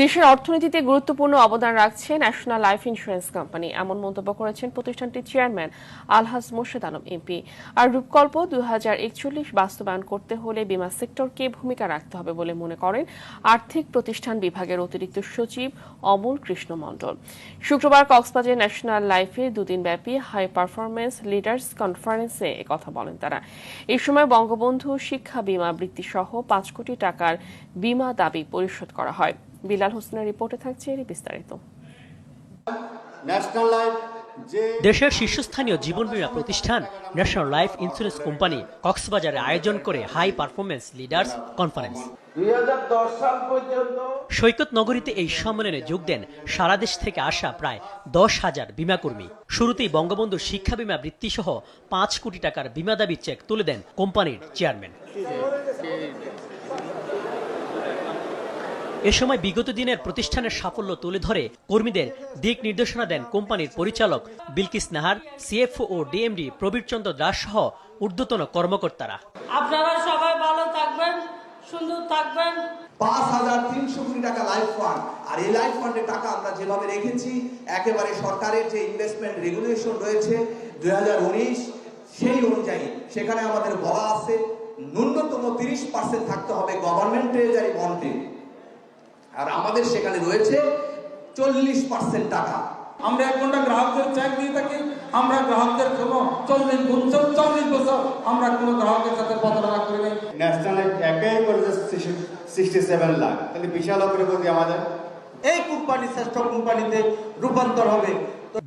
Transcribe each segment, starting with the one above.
দেশের অর্থনীতিতে গুরুত্বপূর্ণ অবদান রাখছে ন্যাশনাল লাইফ ইন্স্যুরেন্স কোম্পানি এমন মন্তব্য করেছেন প্রতিষ্ঠানটির চেয়ারম্যান আলহাজ মোর্শেদ আলম, এমপি। আর রূপকল্প দু হাজার একচল্লিশ বাস্তবায়ন করতে হলে বিমা সেক্টরকে ভূমিকা রাখতে হবে বলে মনে করেন আর্থিক প্রতিষ্ঠান বিভাগের অতিরিক্ত সচিব অমর কৃষ্ণ মণ্ডল। শুক্রবার কক্সবাজার ন্যাশনাল লাইফে দুদিনব্যাপী হাই পারফরমেন্স লিডার্স কনফারেন্সে কথা বলেন তারা। এই সময় বঙ্গবন্ধু শিক্ষা বিমা বৃত্তি সহ পাঁচ কোটি টাকার বিমা দাবি পরিশোধ করা হয়। বিলাল হোসেনের রিপোর্টে থাকছে এরই বিস্তারিত। ন্যাশনাল লাইফ দেশের শীর্ষস্থানীয় জীবন বীমা প্রতিষ্ঠান ন্যাশনাল লাইফ ইন্স্যুরেন্স কোম্পানি কক্সবাজারে আয়োজন করে হাই পারফরমেন্স লিডার্স কনফারেন্স। দুই সাল পর্যন্ত সৈকত নগরীতে এই সম্মেলনে যোগ দেন সারা দেশ থেকে আসা প্রায় দশ হাজার বিমাকর্মী। শুরুতেই বঙ্গবন্ধু শিক্ষা বিমা বৃত্তি সহ পাঁচ কোটি টাকার বিমা দাবি চেক তুলে দেন কোম্পানির চেয়ারম্যান। এ সময় বিগত দিনের প্রতিষ্ঠানের সাফল্য তুলে ধরে কর্মীদের দিক নির্দেশনা দেন কোম্পানির পরিচালক বিলকিস নাহার সিএফও ও ডিএমডি প্রবীর চন্দ্র দাস সহ ঊর্ধ্বতন কর্মকর্তারা। আপনারা সবাই ভালো থাকবেন সুন্দর থাকবেন। পাঁচ হাজার তিনশো কোটি টাকা লাইফ ফান্ড। আর এই লাইফ ফান্ডের টাকা আমরা যেভাবে রেখেছি একেবারে সরকারের যে ইনভেস্টমেন্ট রেগুলেশন রয়েছে দুই হাজার উনিশ সেই অনুযায়ী সেখানে আমাদের বলা আছে ন্যূনতম তিরিশ পার্সেন্ট থাকতে হবে গভর্নমেন্ট ট্রেজারি বন্ডে আর আমাদের সেখানে রয়েছে চল্লিশ পার্সেন্ট টাকা। আমরা এক ঘণ্টা গ্রাহকদের চেক দিয়ে থাকি আমরা গ্রাহকদের কোনো চল্লিশ বছর চল্লিশ বছর আমরা কোনো গ্রাহকের সাথে প্রতারণা করি নাই। ন্যাশনাল লাইফ একাই করেছে সিক্সটি সেভেন লাখ। তাহলে বিশাল অগ্রগতি আমাদের? এই কোম্পানি শ্রেষ্ঠ কোম্পানিতে রূপান্তর হবে।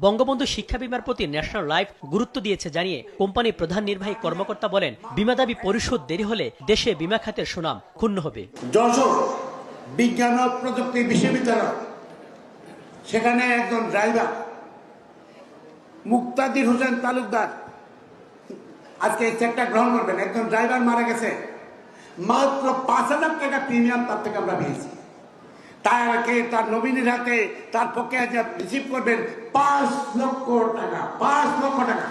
বঙ্গবন্ধু শিক্ষা বিমার প্রতি ন্যাশনাল লাইফ গুরুত্ব দিয়েছে জানিয়ে কোম্পানি প্রধান নির্বাহী কর্মকর্তা বলেন বিমা দাবি পরিশোধ দেরি হলে দেশে বিমা খাতের সুনাম ক্ষুণ্ণ হবে। বিজ্ঞান ও প্রযুক্তি বিশ্ববিদ্যালয়। সেখানে একজন ড্রাইভার, মুক্তাদির হোসেন তালুকদার, আজকে চেকটা গ্রহণ করবেন। একজন ড্রাইভার মারা গেছে। মাত্র পাঁচ হাজার টাকা প্রিমিয়াম তার থেকে আমরা পেয়েছি। তাকে তার নবীনের হাতে তার পক্ষে রিসিভ করবেন পাঁচ লক্ষ টাকা, পাঁচ লক্ষ টাকা,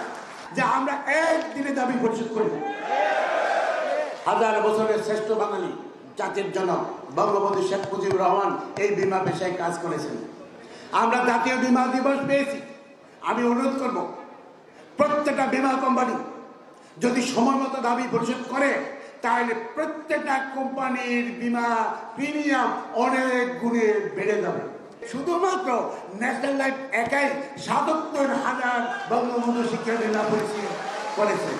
যা আমরা একদিনে দাবি পরিশোধ করব হাজার বছরের শ্রেষ্ঠ বাঙালি। জাতির জনক, বঙ্গবন্ধু শেখ মুজিবুর রহমান এই বিমা পেশায় কাজ করেছেন। আমরা জাতীয় বিমা দিবস পেয়েছি। আমি অনুরোধ করব, প্রত্যেকটা বিমা কোম্পানি যদি সময় মতো দাবি পরিশোধ করে, তাহলে প্রত্যেকটা কোম্পানির বিমা প্রিমিয়াম অনেক গুণে বেড়ে যাবে। শুধুমাত্র ন্যাশনাল লাইফ একাই সাতাত্তর হাজার বঙ্গবন্ধু শিক্ষা বিমা পরিশোধ করেছে।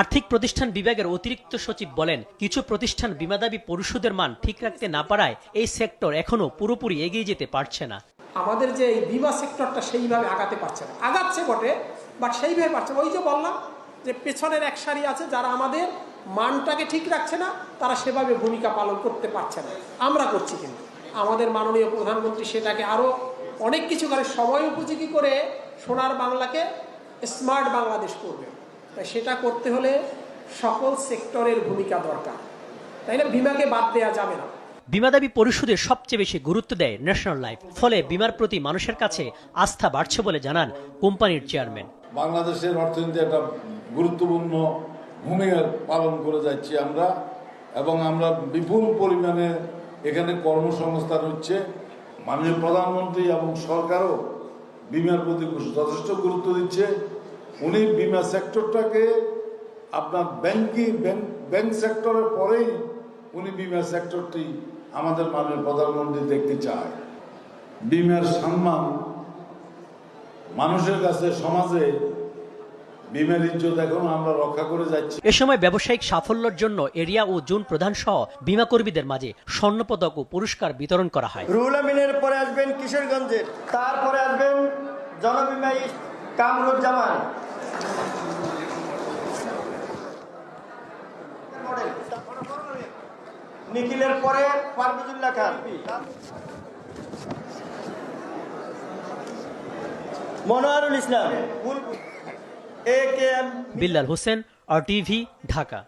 আর্থিক প্রতিষ্ঠান বিভাগের অতিরিক্ত সচিব বলেন, কিছু প্রতিষ্ঠান বিমা দাবি পরিশোধের মান ঠিক রাখতে না পারায় এই সেক্টর এখনও পুরোপুরি এগিয়ে যেতে পারছে না। আমাদের যে এই বিমা সেক্টরটা সেইভাবে আগাতে পারছে না। আগাচ্ছে বটে, বাট সেইভাবে পারছে ওই যে বললাম যে পেছনের এক সারি আছে, যারা আমাদের মানটাকে ঠিক রাখছে না, তারা সেভাবে ভূমিকা পালন করতে পারছে না। আমরা করছি কিন্তু। আমাদের মাননীয় প্রধানমন্ত্রী সেটাকে আরও অনেক কিছু করে সময় উপযোগী করে সোনার বাংলাকে স্মার্ট বাংলাদেশ করবে। তাই সেটা করতে হলে সকল সেক্টরের ভূমিকা দরকার। তাই না? বিমাকে বাদ দেওয়া যাবে না। বিমা দাবি পরিশোধে সবচেয়ে বেশি গুরুত্ব দেয় ন্যাশনাল লাইফ। ফলে বিমার প্রতি মানুষের কাছে আস্থা বাড়ছে বলে জানান কোম্পানির চেয়ারম্যান। বাংলাদেশের অর্থনীতি একটা গুরুত্বপূর্ণ ভূমিকা পালন করে যাচ্ছি আমরা এবং আমরা বিপুল পরিমাণে এখানে কর্মসংস্থান হচ্ছে। মাননীয় প্রধানমন্ত্রী এবং সরকারও বিমার প্রতি যথেষ্ট গুরুত্ব দিচ্ছে। উনি বিমা সেক্টরটাকে আপনার ব্যাংকিং ব্যাংক ব্যাংক সেক্টরের পরেই উনি বিমা সেক্টরটি আমাদের মাননীয় প্রধানমন্ত্রী দেখতে চায়। বিমার সম্মান মানুষের কাছে সমাজে বিমের ইজ্জত এখন আমরা রক্ষা করে যাচ্ছি। এ সময় ব্যবসায়িক সাফল্যের জন্য এরিয়া ও জুন প্রধান সহ বিমা কর্মীদের মাঝে স্বর্ণপদক ও পুরস্কার বিতরণ করা হয়। রুহুল আমিনের পরে আসবেন কিশোরগঞ্জের তারপরে আসবেন জনবিমায়ী কামরুজ্জামান। নিখিলের পরে Parvezullah Khan. Monowarul Islam. A K M Billal Hossain R TV Dhaka.